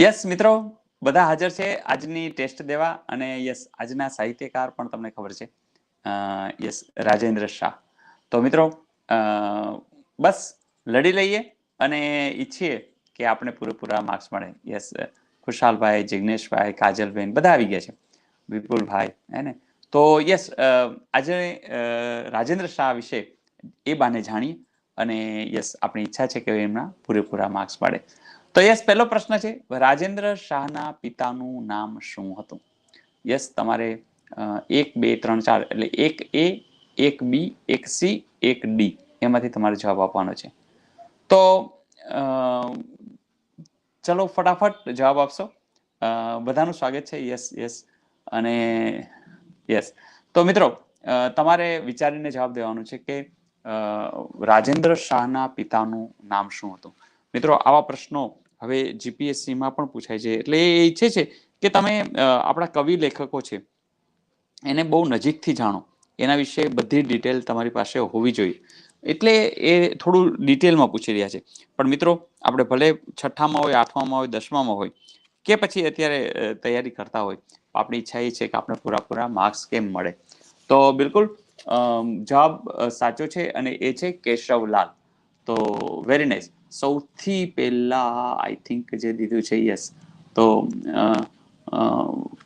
Yes મિત્રો, બધા હાજર છે આજની ટેસ્ટ દેવા અને યસ આજના સાહિત્યકાર પણ તમને ખબર છે. યસ રાજેન્દ્ર શાહ. તો મિત્રો બસ લડી લઈએ અને ઈચ્છીએ કે આપણે પૂરેપૂરા માર્ક્સ મળે. યસ ખુશાલભાઈ, જિગ્નેશભાઈ, કાજલબેન બધા આવી ગયા છે. વિપુલભાઈ, હે ને? તો યસ આજે રાજેન્દ્ર શાહ વિશે એ બાને જાણીએ અને યસ આપણી ઈચ્છા છે કે એમના પૂરેપૂરા માર્ક્સ મળે. તો યસ, પહેલો પ્રશ્ન છે, રાજેન્દ્ર શાહના પિતાનું નામ શું હતું? યસ, તમારે એક, બે, ત્રણ, ચાર, એટલે એક એ, એક બી, એક સી, એક ડી, એમાંથી તમારે જવાબ આપવાનો છે. તો ચલો ફટાફટ જવાબ આપશો. બધાનું સ્વાગત છે, યસ યસ, અને યસ. તો મિત્રો તમારે વિચારીને જવાબ દેવાનું છે કે રાજેન્દ્ર શાહના પિતાનું નામ શું હતું? મિત્રો, આવા પ્રશ્નો હવે જીપીએસસીમાં પણ પૂછાય છે. એટલે એ ઈચ્છે છે કે તમે આપણા કવિ લેખકો છે, એને બહુ નજીકથી જાણો. એના વિશે બધી ડિટેલ તમારી પાસે હોવી જોઈએ. એટલે એ થોડું ડિટેલમાં પૂછી રહ્યા છે. પણ મિત્રો, આપણે ભલે છઠ્ઠામાં હોય, આઠમામાં હોય, દસમામાં હોય, કે પછી અત્યારે તૈયારી કરતા હોય, આપણી ઈચ્છા એ છે કે આપણે પૂરા પૂરા માર્ક્સ કેમ મળે. તો બિલકુલ જવાબ સાચો છે અને એ છે કેશવલાલ. તો વેરી નાઇસ સૌથી પહેલા આઈ થિંક જે દીધું છે યસ તો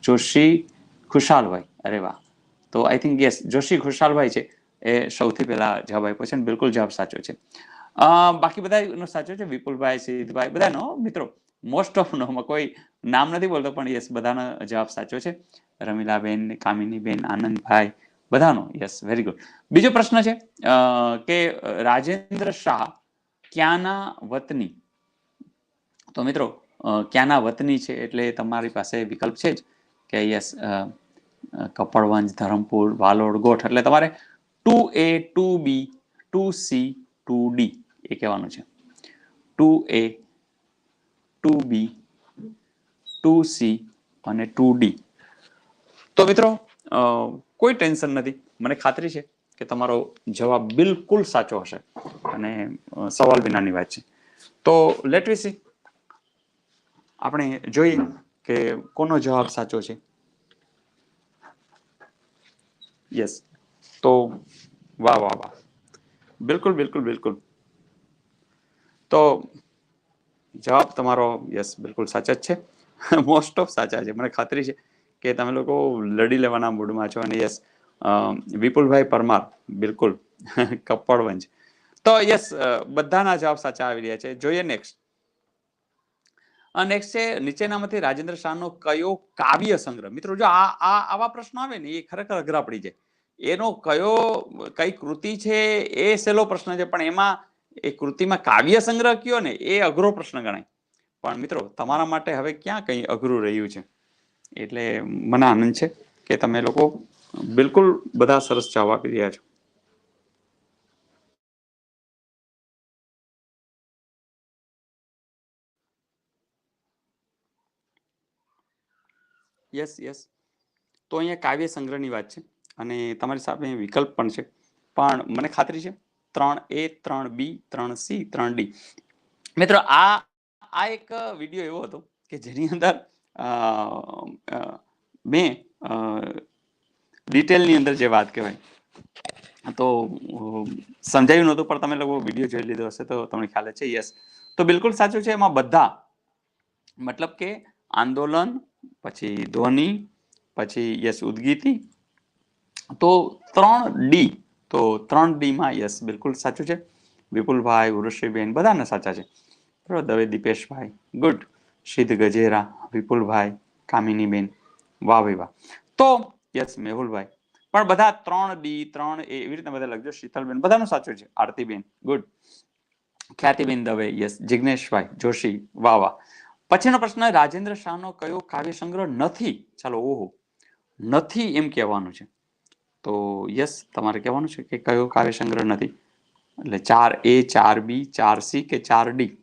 જોશી ખુશાલભાઈ. અરે વાહ. તો I think yes Joshi Khushalbhai છે. એ સૌથી પહેલા જવાબ આપ્યો છે બિલકુલ જવાબ સાચો છે. બાકી બધા એનો સાચો છે. વિપુલભાઈ, સિદ્ધભાઈ, બધાનો. મિત્રો મોસ્ટ ઓફ નો કોઈ નામ નથી બોલતો, પણ યસ બધાનો જવાબ સાચો છે. રમીલાબેન, કામિનીબેન, આનંદભાઈ, બધાનો. યસ વેરી ગુડ બીજો પ્રશ્ન છે કે, રાજેન્દ્ર શાહ ક્યાંના વતની? તો મિત્રો ક્યાંના વતની છે એટલે તમારી પાસે વિકલ્પ છે જ કે યસ કપડવંજ, ધરમપુર, વાલોડ, ગોઠ, એટલે તમારે two A, two B, two C, two D એ કહેવાનું છે. Two A, two B, two C અને ટુ ડી. તો મિત્રો કોઈ ટેન્શન નથી. મને ખાતરી છે કે તમારો જવાબ બિલકુલ સાચો હશે. અને સવાલ વિનાની વાત છે. તો લેટ વી સી આપણે જોઈએ કે કોનો જવાબ સાચો છે. યસ તો, વાહ વાહ વાહ. બિલકુલ બિલકુલ બિલકુલ. તો, જવાબ તમારો યસ બિલકુલ સાચા જ છે. મોસ્ટ ઓફ સાચા છે. મને ખાતરી છે કે તમે લોકો લડી લેવાના મૂડમાં છો અને યસ વિપુલભાઈ પરમાર, બિલકુલ કપ્પડવંજ તો યસ બધાના જવાબ સાચા આવી રહ્યા છે. જોઈએ નેક્સ્ટ નેક્સ્ટ છે, નીચેનામાંથી રાજેન્દ્ર શાહનો કયો કાવ્ય સંગ્રહ? મિત્રો, જો આ, આવા પ્રશ્નો આવે ને, એ ખરેખર અઘરા પડી જાય. એનો કયો, કઈ કૃતિ છે, એ સહેલો પ્રશ્ન છે, પણ એમાં એ કૃતિમાં કાવ્ય સંગ્રહ કયો ને, એ અઘરો પ્રશ્ન ગણાય. પણ મિત્રો, તમારા માટે હવે ક્યાં કંઈ અઘરું રહ્યું છે? એટલે મને આનંદ છે કે તમે લોકો બિલકુલ બધા સરસ જવાબ આપી રહ્યા છો. યસ યસ તો અહીંયા કાવ્ય સંગ્રહની વાત છે અને તમારી સામે વિકલ્પ પણ છે. પણ મને ખાતરી છે ત્રણ એ, ત્રણ બી, ત્રણ સી, ત્રણ ડી. મિત્રો, આ આ એક વીડિયો એવો હતો કે જેની અંદર મેં ડિટેલની અંદર જે વાત કહેવાય. તો સમજાયું નહોતું, પણ તમે લોકો વીડિયો જોઈ લીધો હશે તો તમને ખ્યાલ છે, યસ. તો બિલકુલ સાચું છે, એમાં બધા, મતલબ કે આંદોલન, પછી ધ્વનિ, પછી, યસ, ઉદગીતિ, તો ત્રણ ડી, તો ત્રણ ડીમાં, યસ, બિલકુલ સાચું છે. વિપુલભાઈ ઉર્ષિબેન બધાને સાચા છે. બરાબર, દવે દીપેશભાઈ, ગુડ. સિદ્ધ ગજેરા, વિપુલભાઈ, કામિનીબેન, વાહ ભાઈ વાહ. તો યસ મેહુલભાઈ પણ બધા ત્રણ ડી ત્રણ એ એવી રીતે બધા લખજો. શીતલબેન બધાનું સાચું છે. આરતીબેન ગુડ ખ્યાતિબેન દવે યસ જિગ્નેશભાઈ, જોશી, વાહ વાહ. પછીનો પ્રશ્ન, રાજેન્દ્ર શાહનો કયો કાવ્ય સંગ્રહ નથી? ચાલો, ઓહો. નથી એમ કહેવાનું છે. તો યસ તમારે કહેવાનું છે કે કયો કાવ્ય સંગ્રહ નથી? એટલે ચાર એ ચાર બી ચાર સી કે ચાર ડી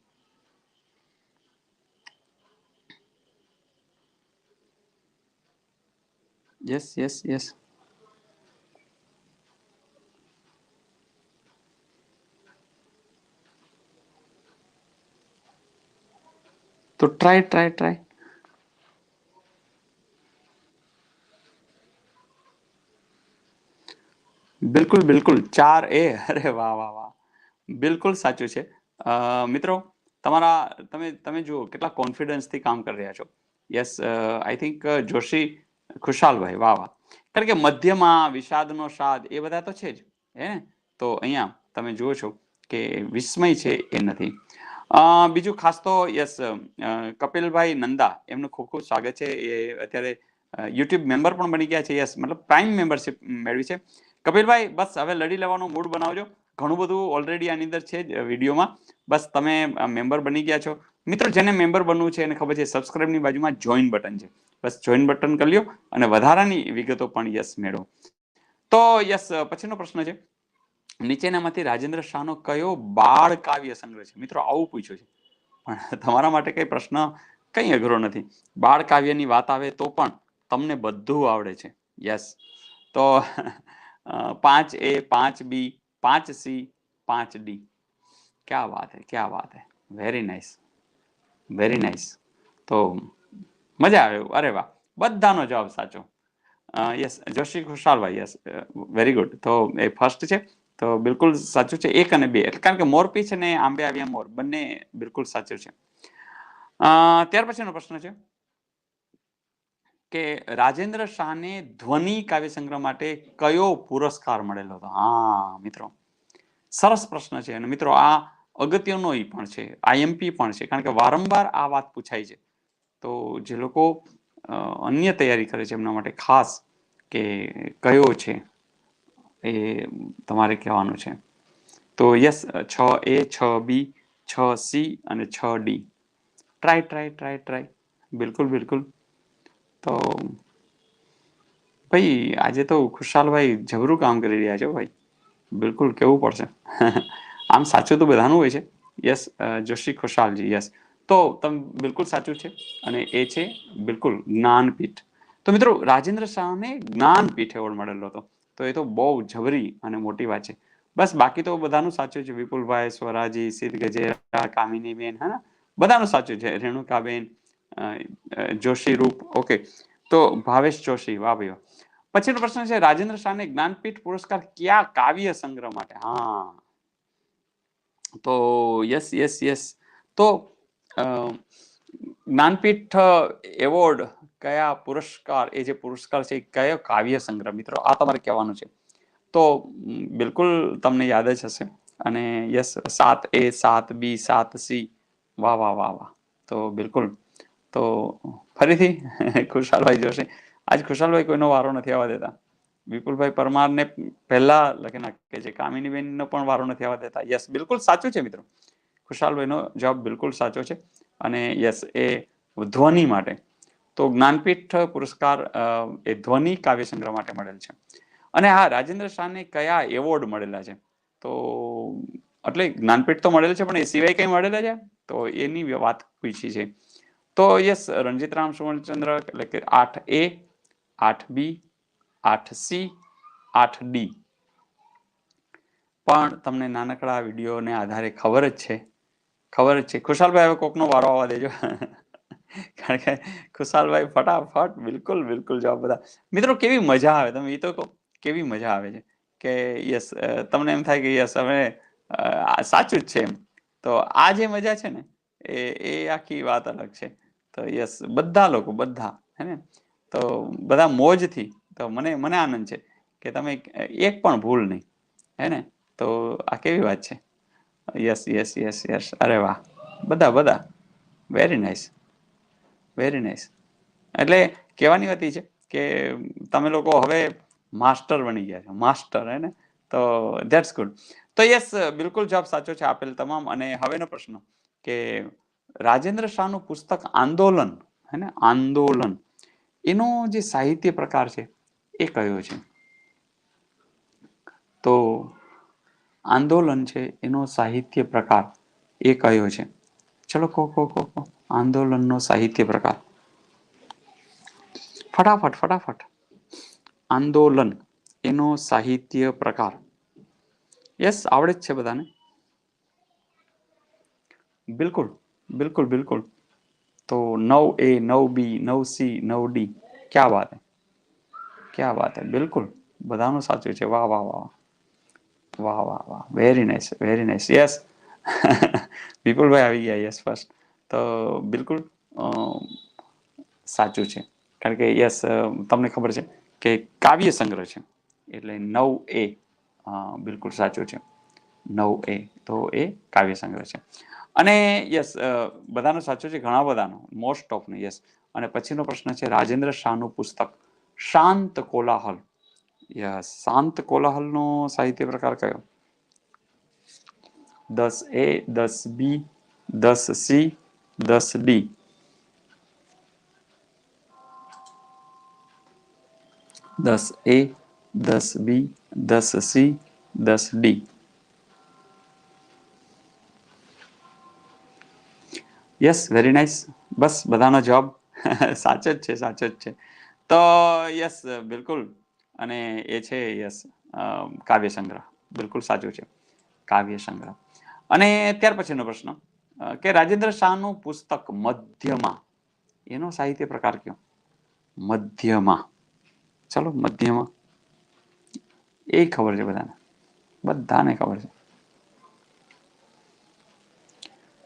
યસ યસ યસ તો ટ્રાય ટ્રાય ટ્રાય બિલકુલ બિલકુલ ચાર એ અરે વાહ વાહ વાહ બિલકુલ સાચું છે અ, મિત્રો તમારા તમે તમે જુઓ કેટલા કોન્ફિડન્સથી કામ કરી રહ્યા છો yes I think Joshi Khushalbhai વાહ વાહ. કારણ કે મધ્યમાં વિષાદનો સ્વાદ એ બધા તો છે જ, હે તો અહીંયા તમે જુઓ છો કે વિસ્મય છે એ નથી. બીજું ખાસ તો, યસ કપિલભાઈ નંદા, એમનું ખૂબ ખૂબ સ્વાગત છે. એ અત્યારે યુટ્યુબ મેમ્બર પણ બની ગયા છે. યસ, મતલબ પ્રાઇમ મેમ્બરશિપ મેળવી છે. કપિલભાઈ, બસ હવે લડી લેવાનો મૂડ બનાવજો. ઘણું બધું ઓલરેડી આની અંદર છે જ, વિડીયોમાં. બસ તમે મેમ્બર બની ગયા છો. મિત્રો, જેને મેમ્બર બનવું છે, એને ખબર છે સબસ્ક્રાઇબની બાજુમાં જોઈન બટન છે. બસ જોઈન બટન કરી લ્યો અને વધારાની વિગતો પણ યસ મેળવો. તો યસ, પછીનો પ્રશ્ન છે. નીચેનામાંથી રાજેન્દ્ર શાહનો કયો બાળ કાવ્ય સંગ્રહ છે? મિત્રો, આવું પૂછ્યું છે. પણ તમારા માટે કઈ પ્રશ્ન કંઈ અઘરો નથી. બાળ કાવ્યની વાત આવે તો પણ તમને બધું આવડે છે. યસ. તો પાંચ એ, પાંચ બી, પાંચ સી, પાંચ ડી. ક્યા વાત હે, ક્યા વાત હે? વેરી નાઇસ વેરી નાઇસ તો મજા આવે અરે વાહ. બધાનો જવાબ સાચો. Yes Joshi Khushalbhai yes very good તો એ ફર્સ્ટ છે. તો બિલકુલ સાચું છે. એક અને બે. કારણ કે મોરપીંછ અને આંબે આવ્યા મોર. બંને બિલકુલ સાચું છે. ત્યાર પછીનો પ્રશ્ન છે કે રાજેન્દ્ર શાહને ધ્વનિ કાવ્ય સંગ્રહ માટે કયો પુરસ્કાર મળેલો હતો? હા, મિત્રો. સરસ પ્રશ્ન છે. અને મિત્રો, આ અગત્યનો એ પણ છે આઈએમપી પણ છે, કારણ કે વારંવાર આ વાત પૂછાય છે. તો જે લોકો અન્ય તૈયારી કરે છે એમના માટે ખાસ કે કયો છે એ તમારે કહેવાનું છે. તો યસ, છ એ, છ બી, છ સી અને છ D. Try try try try. બિલકુલ બિલકુલ. તો ભાઈ, આજે તો ખુશાલભાઈ જબરું કામ કરી રહ્યા છે ભાઈ. બિલકુલ કેવું પડશે. આમ સાચું તો બધાનું હોય છે. યસ જોશી ખુશાલજી યસ તો તમે બિલકુલ સાચું છે અને એ છે બિલકુલ જ્ઞાનપીઠ. તો મિત્રો, રાજેન્દ્ર શાહને જ્ઞાનપીઠ એવોર્ડ મળેલો હતો. તો એ તો બહુ જબરી અને મોટી વાત છે. બસ બાકી તો બધાનું સાચું છે. વિપુલભાઈ, સ્વરાજી, સિદ્ધ ગજેરા, કામિનીબેન, હા બધાનું સાચું છે. રેણુકાબેન જોશી રૂપ ઓકે તો ભાવેશ જોશી, વાહ ભાઈ વાહ. પછીનો પ્રશ્ન છે, રાજેન્દ્ર શાહને જ્ઞાનપીઠ પુરસ્કાર કયા કાવ્ય સંગ્રહ માટે? હા તો યસ યસ યસ. તો જ્ઞાનપીઠ એવોર્ડ કયા પુરસ્કાર, એ જે પુરસ્કાર છે કયો કાવ્ય સંગ્રહ? મિત્રો, આ તમારે કહેવાનું છે. તો બિલકુલ તમને યાદ જ હશે. અને યસ, સાત એ, સાત બી, સાત સી. વાહ વાહ વાહ વાહ. તો બિલકુલ. તો ફરીથી ખુશાલભાઈ જોશે. આજ ખુશાલભાઈ કોઈનો વારો નથી આવવા દેતા. વિપુલભાઈ પરમારને પહેલા લખી નાખે છે કામિનીબેનનો પણ વારો નથી આવવા દેતા. યસ બિલકુલ સાચું છે મિત્રો. ખુશાલભાઈનો જવાબ બિલકુલ સાચો છે. અને યસ એ ધ્વનિ માટે. તો જ્ઞાનપીઠ પુરસ્કાર એ ધ્વનિ કાવ્ય સંગ્રહ માટે મળેલ છે. અને હા, રાજેન્દ્ર શાહને કયા એવોર્ડ મળેલા છે? તો એટલે જ્ઞાનપીઠ તો મળેલ છે, પણ એ સિવાય કંઈ મળેલા છે? તો એની વાત પૂછી છે. તો યસ રણજીતરામ સુવર્ણચંદ્ર એટલે કે આઠ એ, આઠ બી આઠ સી આઠ ડી પણ તમને નાનકડા વિડીયોને આધારે ખબર જ છે. ખબર જ છે. ખુશાલભાઈ હવે કોકનો વારો આવવા દેજો. કારણ કે ખુશાલભાઈ ફટાફટ, બિલકુલ બિલકુલ જવાબ બધા. મિત્રો, કેવી મજા આવે તમે? એ તો કહો, કેવી મજા આવે છે? કે યસ તમને એમ થાય કે યસ, હવે સાચું જ છે એમ. તો આ જે મજા છે ને, એ એ આખી વાત અલગ છે. તો યસ, બધા લોકો, બધા હે ને તો બધા મોજથી તો મને મને આનંદ છે કે તમે એક પણ ભૂલ નહીં. હે ને? તો આ કેવી વાત છે? Yes yes yes yes. અરે વાહ. બધા બધા. વેરી નાઇસ વેરી નાઇસ એટલે કહેવાની વાત છે કે તમે લોકો હવે માસ્ટર બની ગયા છો. માસ્ટર, હે ને? તો ધેટ્સ ગુડ તો યસ, બિલકુલ જવાબ સાચો છે આપેલ તમામ. અને હવેનો પ્રશ્ન કે રાજેન્દ્ર શાહનું પુસ્તક આંદોલન, હે ને? આંદોલન. એનો જે સાહિત્ય પ્રકાર છે એ કયો છે. તો આંદોલન છે, એનો સાહિત્ય પ્રકાર એ કયો છે. ચલો કહો કહો કહો કહો, આંદોલનનો સાહિત્ય પ્રકાર. ફટાફટ ફટાફટ. આંદોલન, એનો સાહિત્ય પ્રકાર. યસ આવડે જ છે બધાને. બિલકુલ બિલકુલ બિલકુલ. તો નવ એ, નવ બી, નવ સી, નવ ડી, ક્યાં વાત હે? ક્યાં વાત હે બિલકુલ બધાનું સાચું છે વાહ વાહ વાહ વાહ વાહ વાહ very nice very nice yes Vipulbhai આવી ગયા યસ ફર્સ્ટ તો બિલકુલ સાચું છે કારણ કે યસ તમને ખબર છે કે કાવ્ય સંગ્રહ છે એટલે નવ એ બિલકુલ સાચું છે નવ એ તો એ કાવ્ય સંગ્રહ છે અને યસ બધાનું સાચું છે, ઘણા બધાનું મોસ્ટ ઓફનું યસ અને પછીનો પ્રશ્ન છે, રાજેન્દ્ર શાહનું પુસ્તક. શાંત કોલાહલ યસ શાંત કોલાહલનો સાહિત્ય પ્રકાર કયો દસ એ દસ બી દસ સી દસ ડી દસ એ દસ બી દસ સી દસ ડી યસ વેરી નાઇસ બસ બધાનો જવાબ સાચો જ છે સાચો જ છે તો યસ, બિલકુલ. અને એ છે, યસ કાવ્ય સંગ્રહ બિલકુલ સાચું છે કાવ્ય સંગ્રહ અને ત્યાર પછીનો પ્રશ્ન કે રાજેન્દ્ર શાહનું પુસ્તક મધ્યમાં, એનો સાહિત્ય પ્રકાર કયો? મધ્યમાં. ચલો, મધ્યમાં. એ ખબર છે બધાને. બધાને ખબર છે.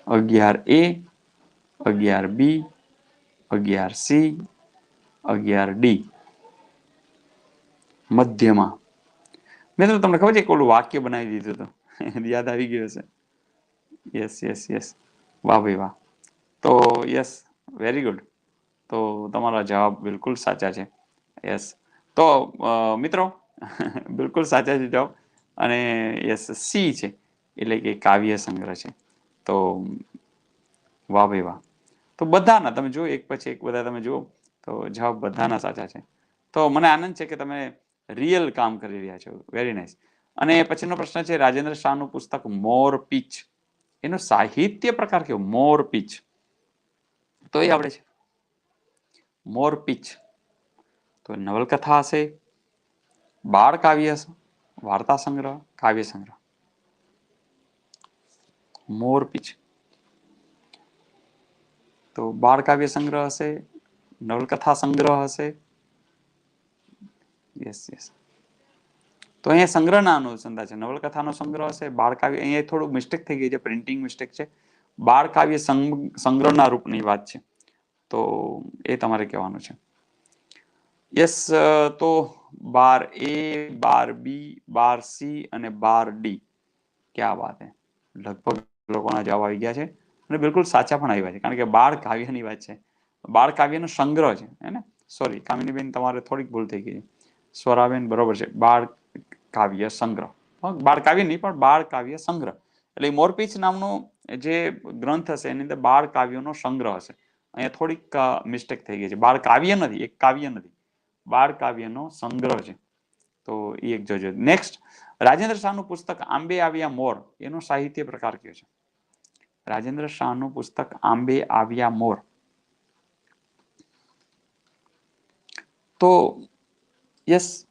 અગિયાર એ, અગિયાર બી, અગિયાર સી અગિયાર ડી. મધ્યમાં. મિત્રો, તમને ખબર છે ઓલું વાક્ય બનાવી દીધું હતું? યાદ આવી ગયું હશે? યસ યસ યસ વાહ ભાઈ વાહ. તો યસ વેરી ગુડ તો તમારા જવાબ બિલકુલ સાચા છે. યસ તો મિત્રો, બિલકુલ સાચા છે જવાબ. અને યસ સી છે. એટલે કે કાવ્ય સંગ્રહ છે. તો, વાહ ભાઈ વાહ. તો બધાના, તમે જુઓ, એક પછી એક બધા તમે જુઓ. તો જવાબ બધાના સાચા છે. તો મને આનંદ છે કે તમે રિયલ કામ કરી રહ્યા છો. વેરી નાઇસ અને પછીનો પ્રશ્ન છે, રાજેન્દ્ર શાહનું પુસ્તક મોર પીચ. એનો સાહિત્ય પ્રકાર કેવો? મોર પીચ. તો એ આવડે છે. મોર પીચ. તો નવલકથા હશે, બાળ કાવ્ય હશે, વાર્તા સંગ્રહ, કાવ્ય સંગ્રહ. મોર પીચ. તો બાળ કાવ્ય સંગ્રહ હશે નવલકથા સંગ્રહ હશે? યસ યસ તો અહીંયા સંગ્રહના અનુસંધાન છે. નવલકથાનો સંગ્રહ હશે, બાળકાવ્ય, અહીંયા થોડું મિસ્ટેક થઈ ગઈ છે પ્રિન્ટિંગ મિસ્ટેક છે. બાળકાવ્ય સંગ્રહના રૂપની વાત છે. તો એ તમારે કહેવાનું છે. યસ તો બાર એ, બાર બી, બાર સી અને બાર ડી ક્યાં વાત હે? લગભગ લોકોના જવાબ આવી ગયા છે. અને બિલકુલ સાચા પણ આવ્યા છે. કારણ કે બાળ કાવ્યની વાત છે. બાળ કાવ્યનો સંગ્રહ છે, હે ને? સોરી કામિનીબેન, તમારે થોડીક ભૂલ થઈ ગઈ સ્વરાબેન, બરોબર છે. બાળ કાવ્ય સંગ્રહ. બાળ કાવ્ય નહીં, પણ બાળ કાવ્ય સંગ્રહ. એટલે મોરપીચ નામનો જે ગ્રંથ હશે, એની અંદર બાળ કાવ્યોનો સંગ્રહ હશે. અહીંયા થોડીક મિસ્ટેક થઈ ગઈ છે. બાળ કાવ્ય નથી, એક કાવ્ય નથી. બાળ કાવ્યનો સંગ્રહ છે. તો એ એક જોજો. નેક્સ્ટ રાજેન્દ્ર શાહનું પુસ્તક આંબે આવ્યા મોર. એનો સાહિત્ય પ્રકાર કયો છે? રાજેન્દ્ર શાહનું પુસ્તક આંબે આવ્યા મોર. તો યસ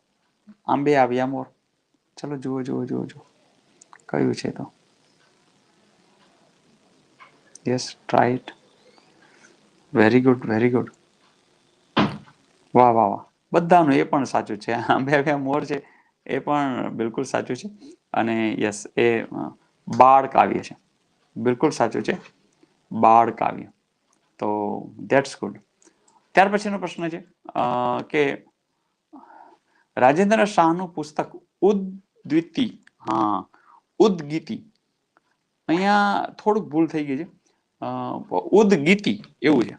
આંબે આવ્યા મોર ચલો, જુઓ જુઓ જુઓ જુઓ. કયું છે તો? Yes try it very good very good વાહ વાહ વાહ. બધાનું એ પણ સાચું છે. આંબે આવ્યા મોર છે. એ પણ બિલકુલ સાચું છે. અને યસ એ બાળ કાવ્ય છે. બિલકુલ સાચું છે. બાળ કાવ્ય. તો ધેટ્સ ગુડ ત્યાર પછીનો પ્રશ્ન છે કે રાજેન્દ્ર શાહનું પુસ્તક ઉદ્વિતિ, હા, ઉદગીતિ. અહીંયા થોડુંક ભૂલ થઈ ગઈ છે. ઉદગીતિ, એવું છે.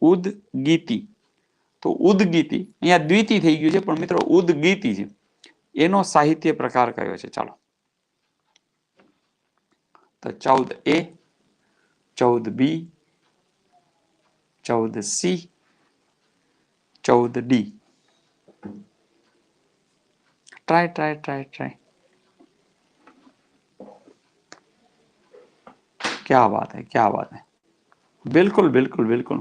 ઉદગીતિ. તો ઉદગીતિ, અહીંયા દ્વિતિ થઈ ગયું છે, પણ મિત્રો ઉદગીતિ છે. એનો સાહિત્ય પ્રકાર કયો છે? ચાલો. તો ચૌદ એ, ચૌદ બી ચૌદ સી ચૌદ D try try try try ક્યાં વાત હે, ક્યાં વાત હે. બિલકુલ બિલકુલ બિલકુલ.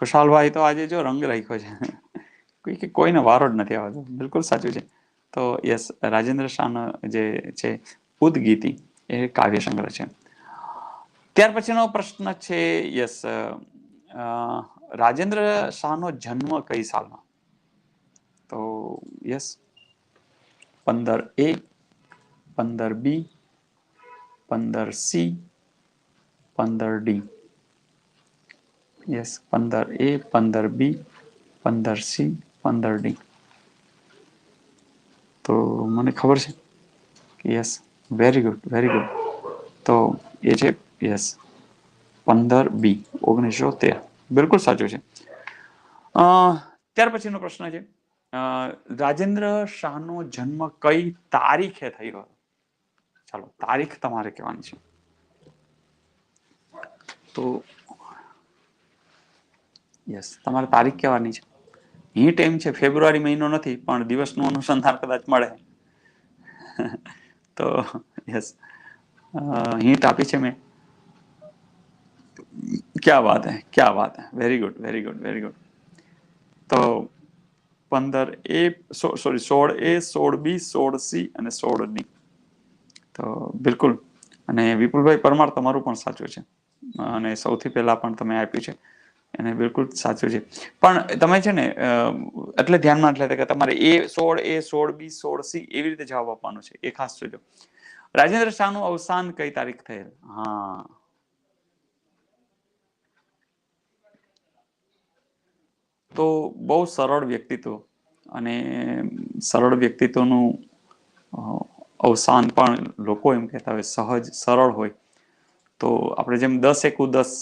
ખુશાલભાઈ તો આજે જો રંગ રાખ્યો છે. કે કોઈને વારો જ નથી આવતો. બિલકુલ સાચું છે. તો યસ, રાજેન્દ્ર શાહનો જે છે ઉદગીતિ એ કાવ્ય સંગ્રહ છે. ત્યાર પછીનો પ્રશ્ન છે, યસ રાજેન્દ્ર શાહનો જન્મ કઈ સાલમાં? તો યસ, પંદર એ, પંદર બી, પંદર સી, પંદર ડી. યસ, પંદર એ, પંદર બી, પંદર સી, પંદર ડી. તો મને ખબર છે yes very good very good તો એ છે, યસ. પંદર બી, ઓગણીસો તેર. બિલકુલ સાચું છે. ત્યાર પછીનો પ્રશ્ન છે. રાજેન્દ્ર શાહનો જન્મ કઈ તારીખે થયો? ચાલો, તારીખ તમારે કહેવાની છે. તો, યસ, તમારે તારીખ કહેવાની છે. હિન્ટ એમ છે, ફેબ્રુઆરી મહિનો નથી, પણ દિવસનું અનુસંધાન કદાચ મળે. તો, યસ. હિન્ટ આપી છે મેં. ક્યા વાત હે ક્યા વાત હે very good very good very good તો પંદર એ સોરી સોળ એ સોળ બી સોળ સી અને સોળ ડી. તો બિલકુલ. અને વિપુલભાઈ પરમાર તમારું પણ સાચું છે. અને સૌથી પહેલા પણ તમે આપ્યું છે. એને બિલકુલ સાચું છે. પણ તમે છે ને એટલે ધ્યાનમાં એટલે કે તમારે એ સોળ એ સોળ બી સોળ સી એવી રીતે જવાબ આપવાનો છે. એ ખાસ જોજો. રાજેન્દ્ર શાહનું અવસાન કઈ તારીખ થયેલ? હા. તો બહુ સરળ વ્યક્તિત્વ અને સરળ વ્યક્તિત્વનું અવસાન પણ લોકો એમ કહેતા હોય, સહજ, સરળ હોય. તો આપણે જેમ દસ એકુ દસ,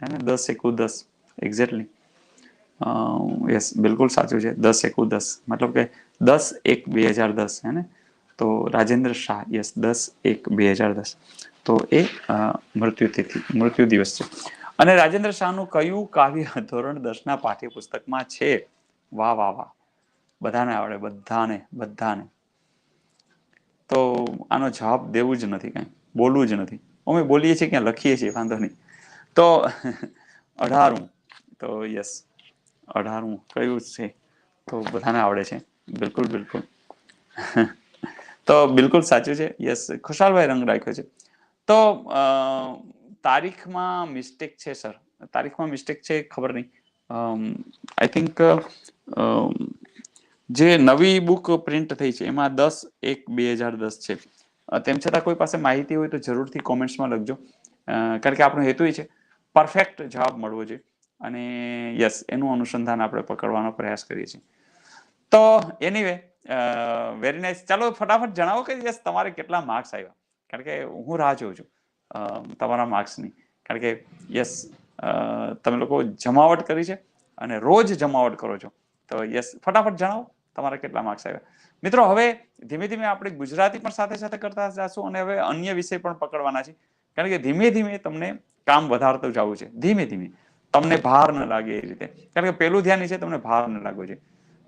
હે ને? દસ એકુ દસ એક્ઝેક્ટલી યસ બિલકુલ સાચું છે, દસ એકુ દસ. મતલબ કે દસ એક બે હજાર દસ, હે ને? તો રાજેન્દ્ર શાહ યસ દસ એક બે હજાર દસ. તો એ મૃત્યુ તિથિ મૃત્યુ દિવસ છે. અને રાજેન્દ્ર શાહનું કયું કાવ્ય ધોરણ દસના પાઠ્યપુસ્તકમાં છે? વાહ વાહ વાહ. બધાને આવડે, બધાને બધાને. તો આનો જવાબ દેવું જ નથી કાંઈ, બોલવું જ નથી. અમે બોલીએ છીએ ક્યાં, લખીએ છીએ, વાંધો નહીં. તો અઢારું. તો યસ, અઢારું કયું છે? તો બધાને આવડે છે. બિલકુલ બિલકુલ. તો બિલકુલ સાચું છે. યસ, ખુશાલભાઈ રંગ રાખ્યો છે. તો તારીખમાં મિસ્ટેક છે સર તારીખમાં મિસ્ટેક છે, ખબર નહીં. આઈ થિંક જે નવી બુક પ્રિન્ટ થઈ છે, એમાં દસ એક બે હજાર દસ છે. તેમ છતાં કોઈ પાસે માહિતી હોય તો જરૂરથી કોમેન્ટ્સમાં લખજો. કારણ કે આપણો હેતુ એ છે પરફેક્ટ જવાબ મળવો જોઈએ. અને યસ એનું અનુસંધાન આપણે પકડવાનો પ્રયાસ કરીએ છીએ. તો એનીવે વેરી નાઇસ ચાલો, ફટાફટ જણાવો કે યસ તમારે કેટલા માર્ક્સ આવ્યા? કારણ કે હું રાહ જોઉં છું. તમારા માર્ક્સની. કારણ કે યસ તમે લોકો જમાવટ કરી છે અને રોજ જમાવટ કરો છો. તો યસ ફટાફટ જણાવો તમારા કેટલા માર્ક્સ આવ્યા. મિત્રો, હવે ધીમે ધીમે આપણે ગુજરાતી પણ સાથે સાથે કરતા જશું અને હવે અન્ય વિષય પણ પકડવાના છે. કારણ કે ધીમે ધીમે તમને કામ વધારતું જવું છે. ધીમે ધીમે. તમને ભાર ન લાગે એ રીતે. કારણ કે પેલું ધ્યાન છે તમને ભાર ન લાગવો છે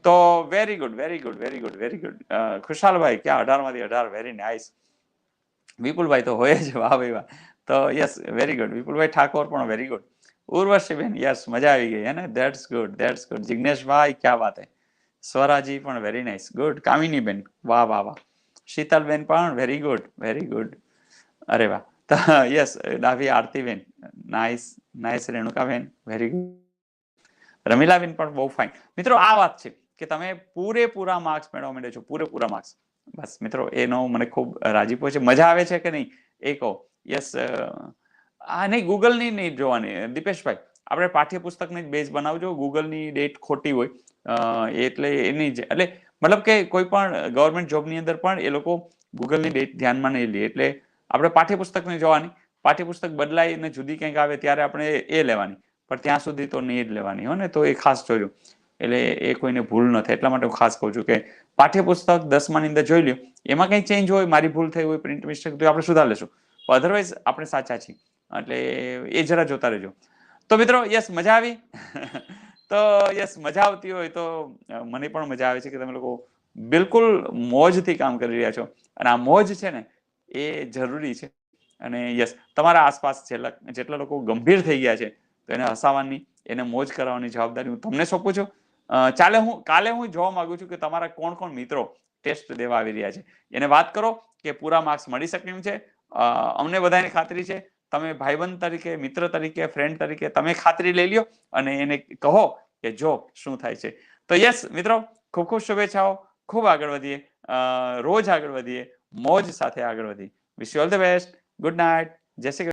તો very good very good very good very good Khushalbhai, ક્યાં અઢારમાંથી અઢાર? વેરી નાઇસ વિપુલભાઈ તો હોય જ, વાહ ભાઈ વાહ. તો યસ વેરી ગુડ વિપુલભાઈ ઠાકોર પણ વેરી ગુડ ઉર્વશીબેન યસ મજા આવી ગઈ, હે ને? ધેટ્સ ગુડ ધેટ્સ ગુડ જિગ્નેશભાઈ ક્યાં વાત હે? સ્વરાજી પણ વેરી નાઇસ ગુડ કામિનીબેન વાહ વાહ વાહ. શીતલબેન પણ વેરી ગુડ વેરી ગુડ અરે વાહ. તો yes Dabhi Artiben nice nice Renukaben very good Ramilaben પણ બહુ ફાઇન મિત્રો, આ વાત છે કે તમે પૂરેપૂરા માર્ક્સ મેળવવા માંડ્યો છો, પૂરેપૂરા માર્ક્સ બસ મિત્રો, એનો મને ખૂબ રાજીપો છે. મજા આવે છે કે નહીં? એ કહો. યસ આ નહીં ગૂગલની નહીં જોવાની. દીપેશભાઈ, આપણે પાઠ્યપુસ્તકની જ બેઝ બનાવજો. ગૂગલની ડેટ ખોટી હોય એટલે એની જ. એટલે મતલબ કે કોઈ પણ ગવર્મેન્ટ જોબની અંદર પણ એ લોકો ગૂગલની ડેટ ધ્યાનમાં નહીં લે. એટલે આપણે પાઠ્યપુસ્તકને જોવાની. પાઠ્યપુસ્તક બદલાય ને જુદી કંઈક આવે ત્યારે આપણે એ લેવાની. પણ ત્યાં સુધી તો નહીં જ લેવાની. હો ને? તો એ ખાસ જોજો. એટલે એ કોઈને ભૂલ ન થાય. એટલા માટે હું ખાસ કહું છું કે પાઠ્યપુસ્તક દસમાની અંદર જોઈ લ્યો. એમાં કંઈ ચેન્જ હોય, મારી ભૂલ થઈ હોય પ્રિન્ટ મિસ્ટેક તો આપણે સુધાર લેશું અધરવાઇઝ આપણે સાચા છીએ. એટલે એ જરા જોતા રહેજો. તો મિત્રો, યસ, મજા આવી? તો યસ, મજા આવતી હોય તો મને પણ મજા આવે છે કે તમે લોકો બિલકુલ મોજથી કામ કરી રહ્યા છો. અને આ મોજ છે ને, એ જરૂરી છે. અને યસ, તમારા આસપાસ છેલ્લા જેટલા લોકો ગંભીર થઈ ગયા છે, તો એને હસાવવાની, એને મોજ કરાવવાની જવાબદારી હું તમને સોંપું છું. ચાલે હું, કાલે હું જોવા માંગુ છું કે તમારા કોણ કોણ મિત્રો ટેસ્ટ દેવા આવી રહ્યા છે. એને વાત કરો કે પૂરા માર્ક્સ મળી શકે એમ છે. અમને બધાની ખાતરી છે. તમે ભાઈબંધ તરીકે, મિત્ર તરીકે ફ્રેન્ડ તરીકે તમે ખાતરી લઈ લ્યો અને એને કહો કે જો શું થાય છે. તો યસ, મિત્રો, ખૂબ ખૂબ શુભેચ્છાઓ. ખૂબ આગળ વધીએ. રોજ આગળ વધીએ. મોજ સાથે આગળ વધીએ. Wish you all the best good night જય શ્રી